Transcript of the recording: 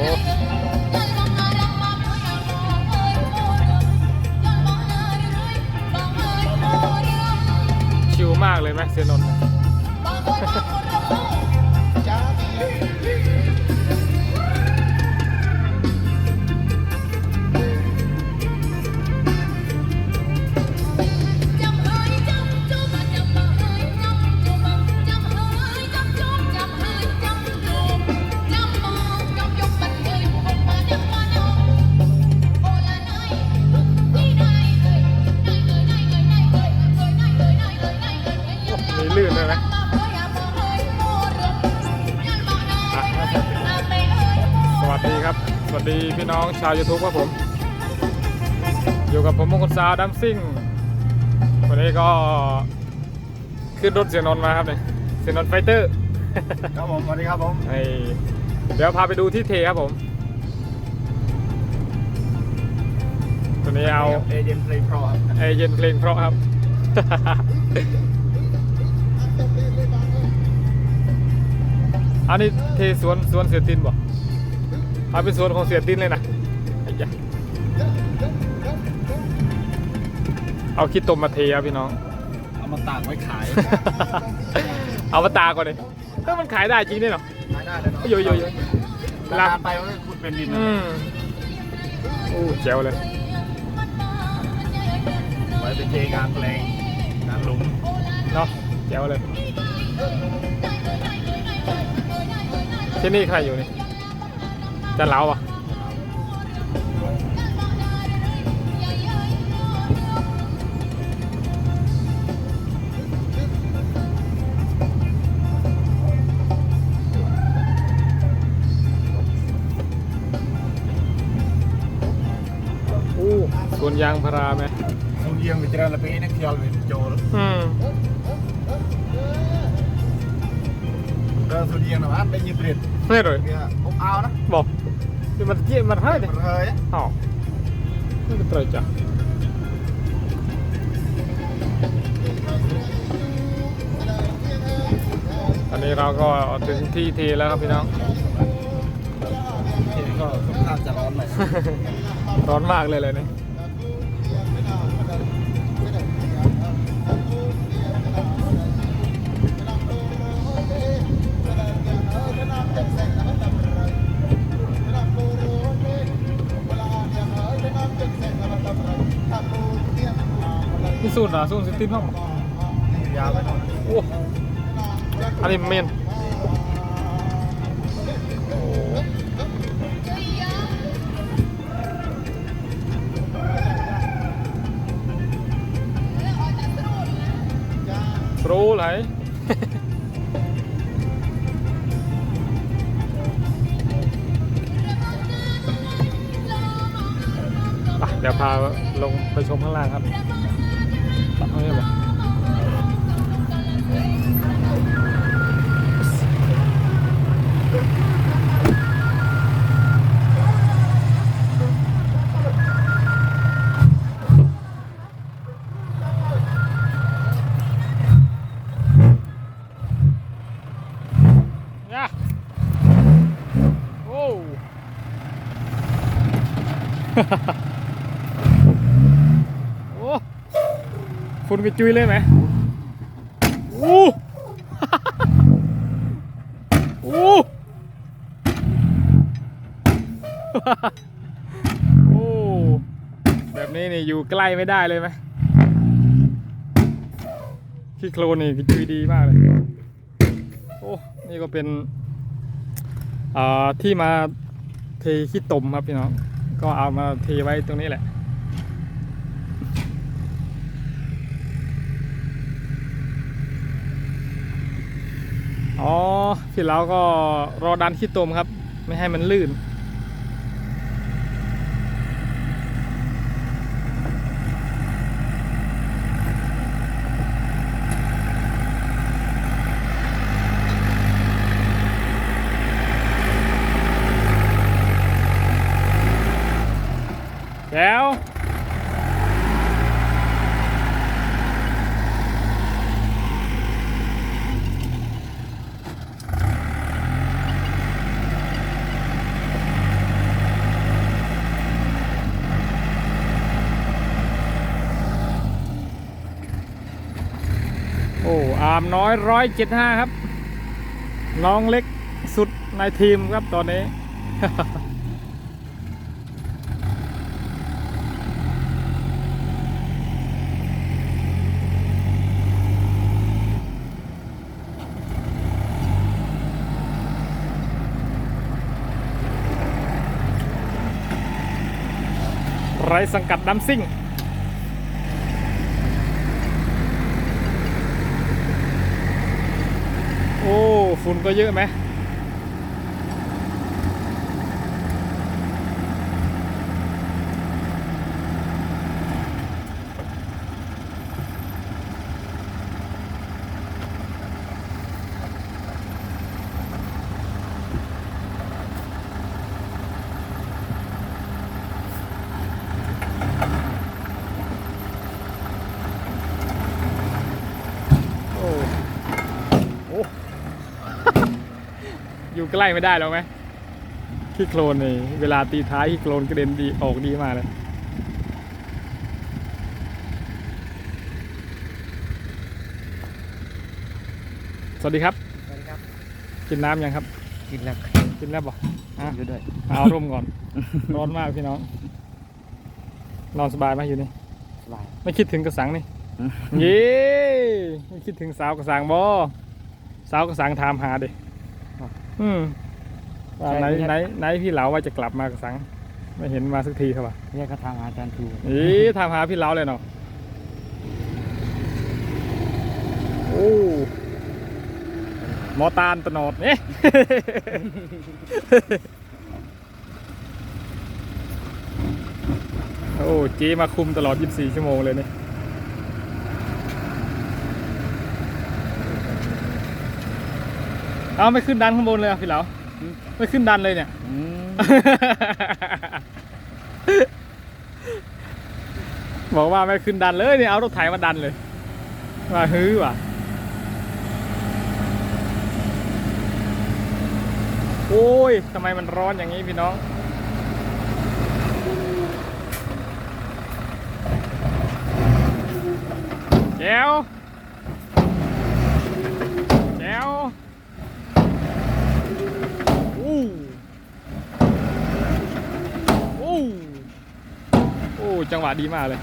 ชิลมากเลยไหมเซนนท์ ครับ สวัสดีพี่น้องชาวยูทูบครับผม อยู่กับผมมงคลสาวดัมซิ่ง วันนี้ก็ขึ้นรถเสียนนท์มาครับเนี่ยเสียนนท์ไฟเตอร์ ครับผมสวัสดีครับผมไอเดี๋ยวพาไปดูที่เทครับผม ตัวนี้เอาเอเจนต์เพลงเพราะครับเอเย็นเพลงเพราะครับ อันนี้เทสวนสวนเสียตินบ่ เอาเป็นสวนของเสียตินเลยนะไอ้ยะเอาคิดตมมาเทครับพี่น้อง เอามาตากไว้ขาย เอามาตากก่อนเลยก็มันขายได้จริงด้วยเนาะขายได้เลยเนาะโยโยโยเวลาไปมันก็ขุดเป็นดินนะอืมโอ้แจ๋วเลย ไว้เป็นเทงานแปลงงานหลุมเนาะแจ๋วเลยที่นี่ใครอยู่นี่ จันเหลาปะโอ้สวนยางพาราไหมสุเยียงวิจารณ์ละปีนักเที่ยวเป็นโจรอืมเดินสุเยียง นะมันได้ยินเปลี่ยนไม่เลยเนี่ยผมเอานะบอกที่มันเกี่ยมันให้เลยมันเคยอะอ๋อนี่ก็เตยจ้ะตอนนี้เราก็ถึงที่ทีแล้วครับพี่น้องเทก็ค่อนข้างจะร้อนหน่อยร้อนมากเลยเลยเนี่ย นี่สูตรเหรอสูตรสิตินห้องยาวไปหน่อยโอ้อันนี้เมนโอ้รู้ไหลไปเดี๋ยวพาลงไปชมข้างล่างครับ ตัดเอาเนี่ยบอก ยะโอ้ โอ้ ฝุ่นกระจุยเลยไหมโอ้โอ้โอ้แบบนี้นี่อยู่ใกล้ไม่ได้เลยไหมขี้โคลนนี่กระจุยดีมากเลย โอ้ นี่ก็เป็นอ่าที่มาเทขี้ตมครับพี่น้อง ก็เอามาเทไว้ตรงนี้แหละ อ๋อพี่เราก็รอดันขี้ตมครับ ไม่ให้มันลื่น แล้วามน้อยร้อยเจ็ดห้าครับ น้องเล็กสุดในทีมครับตอนนี้ ไรสังกัดดัมซิ่ง โอ้ฝุ่นก็เยอะไหม โอ้โอ้ อยู่ใกล้ไม่ได้หรอกไหมขี้โคลนนี่เวลาตีท้ายขี้โคลนกระเด็นดีออกดีมากเลยสวัสดีครับ สวัสดีครับ กินน้ำยังครับ กินแล้วกินแล้วบ่อะอยู่ด้วยเอาร่มก่อน ร้อนมากพี่น้อง นอนสบายไหมอยู่นี่ สบาย ไม่คิดถึงกระสังนี่เย้ไม่คิดถึงสาวกระสังบอสาวกระสังถามหาดิ อืมว่าไหนไหนไหนพี่เหลาว่าจะกลับมากระสัง ไม่เห็นมาสักทีครับว่าเรียกกระทางอาจารย์ทูอีถามหาพี่เหลาเลยเนาะโอ้หมอตาลตะโนดเนี่ยโอ้เจมาคุมตลอด 24 ชั่วโมงเลยเนี่ย เอาไม่ขึ้นดันข้างบนเลยเหรอพี่เหลาไม่ขึ้นดันเลยเนี่ยอืมบอกว่าไม่ขึ้นดันเลยเนี่ยเอารถไถมาดันเลยว่าฮื้อว่ะโอ้ยทำไมมันร้อนอย่างนี้พี่น้องแจ๋วแจ๋วอู้อู้ โอ้ จังหวะดีมากเลย